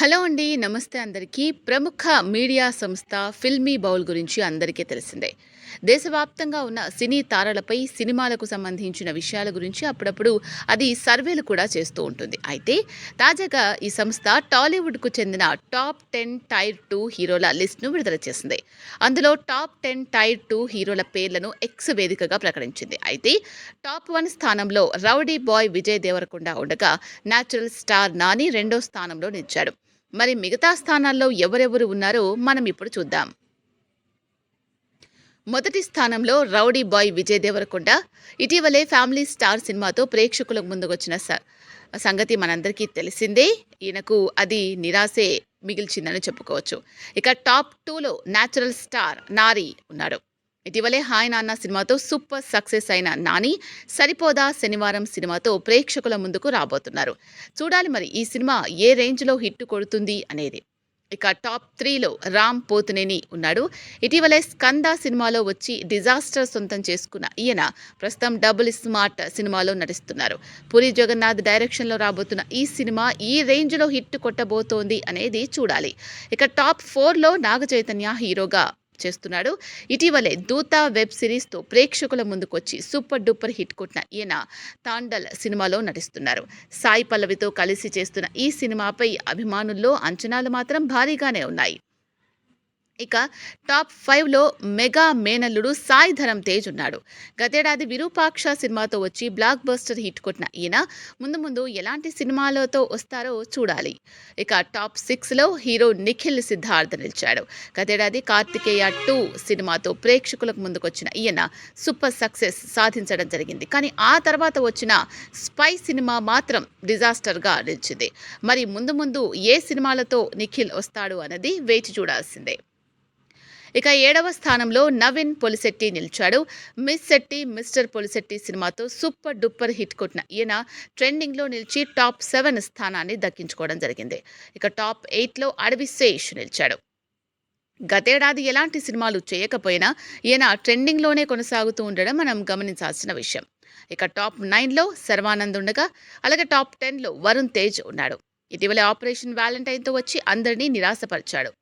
Hello అండి నమస్తే అందరికీ. ప్రముఖ మీడియా సంస్థ ఫిల్మీ బౌల్ గురించి అందరికీ తెలిసిందే. దేశవ్యాప్తంగా ఉన్న సినీ తారలపై సినిమాలకు సంబంధించిన విషయాల గురించి అప్పుడప్పుడు అది సర్వేలు కూడా చేస్తూ ఉంటుంది. అయితే తాజాగా ఈ సంస్థ టాలీవుడ్కు చెందిన టాప్ టెన్ టైర్ టూ హీరోల లిస్ట్ను విడుదల చేసింది. అందులో టాప్ టెన్ టైర్ టూ హీరోల పేర్లను ఎక్స్ వేదికగా ప్రకటించింది. అయితే టాప్ వన్ స్థానంలో రౌడీ బాయ్ విజయ్ దేవరకొండ ఉండగా న్యాచురల్ స్టార్ నాని రెండో స్థానంలో నిలిచాడు. మరి మిగతా స్థానాల్లో ఎవరెవరు ఉన్నారో మనం ఇప్పుడు చూద్దాం. మొదటి స్థానంలో రౌడీ బాయ్ విజయ్ దేవరకొండ ఇటీవలే ఫ్యామిలీ స్టార్ సినిమాతో ప్రేక్షకుల ముందుకొచ్చిన స- సంగతి మనందరికీ తెలిసిందే. ఈయనకు అది నిరాశే మిగిల్చిందని చెప్పుకోవచ్చు. ఇక టాప్ టూలో న్యాచురల్ స్టార్ నారి ఉన్నాడు. ఇటీవలే హాయ్ నాన్న సినిమాతో సూపర్ సక్సెస్ అయిన నాని సరిపోదా శనివారం సినిమాతో ప్రేక్షకుల ముందుకు రాబోతున్నారు. చూడాలి మరి ఈ సినిమా ఏ రేంజ్లో హిట్ కొడుతుంది అనేది. ఇక టాప్ త్రీలో రామ్ పోతునేని ఉన్నాడు. ఇటీవలే స్కంద సినిమాలో వచ్చి డిజాస్టర్ సొంతం చేసుకున్న ఈయన ప్రస్తుతం డబుల్ స్మార్ట్ సినిమాలో నటిస్తున్నారు. పూరి జగన్నాథ్ డైరెక్షన్లో రాబోతున్న ఈ సినిమా ఈ రేంజ్లో హిట్ కొట్టబోతోంది అనేది చూడాలి. ఇక టాప్ ఫోర్లో నాగ చైతన్య హీరోగా చేస్తున్నాడు. ఇటీవలే దూత వెబ్ సిరీస్తో ప్రేక్షకుల ముందుకొచ్చి సూపర్ డూపర్ హిట్ కొట్టిన ఈయన తాండల్ సినిమాలో నటిస్తున్నారు. సాయి పల్లవితో కలిసి చేస్తున్న ఈ సినిమాపై అభిమానుల్లో అంచనాలు మాత్రం భారీగానే ఉన్నాయి. ఇక టాప్ ఫైవ్లో మెగా మేనల్లుడు సాయి ధరం తేజ్ ఉన్నాడు. గతేడాది విరూపాక్ష సినిమాతో వచ్చి బ్లాక్ బస్టర్ హిట్ కొట్టిన ఈయన ముందు ముందు ఎలాంటి సినిమాలతో వస్తారో చూడాలి. ఇక టాప్ సిక్స్లో హీరో నిఖిల్ సిద్ధార్థ్ నిలిచాడు. గతేడాది కార్తికేయ టూ సినిమాతో ప్రేక్షకులకు ముందుకొచ్చిన ఈయన సూపర్ సక్సెస్ సాధించడం జరిగింది. కానీ ఆ తర్వాత వచ్చిన స్పై సినిమా మాత్రం డిజాస్టర్గా నిలిచింది. మరి ముందు ముందు ఏ సినిమాలతో నిఖిల్ వస్తాడు అన్నది వేచి చూడాల్సిందే. ఇక ఏడవ స్థానంలో నవీన్ పొలిశెట్టి నిలిచాడు. మిస్ శెట్టి మిస్టర్ పొలిశెట్టి సినిమాతో సూపర్ డూపర్ హిట్ కొట్టిన ఈయన ట్రెండింగ్లో నిలిచి టాప్ సెవెన్ స్థానాన్ని దక్కించుకోవడం జరిగింది. ఇక టాప్ ఎయిట్లో అడవి శేష్ నిలిచాడు. గతేడాది ఎలాంటి సినిమాలు చేయకపోయినా ఈయన ట్రెండింగ్లోనే కొనసాగుతూ ఉండడం మనం గమనించాల్సిన విషయం. ఇక టాప్ నైన్లో శర్వానంద్ ఉండగా అలాగే టాప్ టెన్లో వరుణ్ తేజ్ ఉన్నాడు. ఇటీవల ఆపరేషన్ వ్యాలంటైన్తో వచ్చి అందరినీ నిరాశపరిచాడు.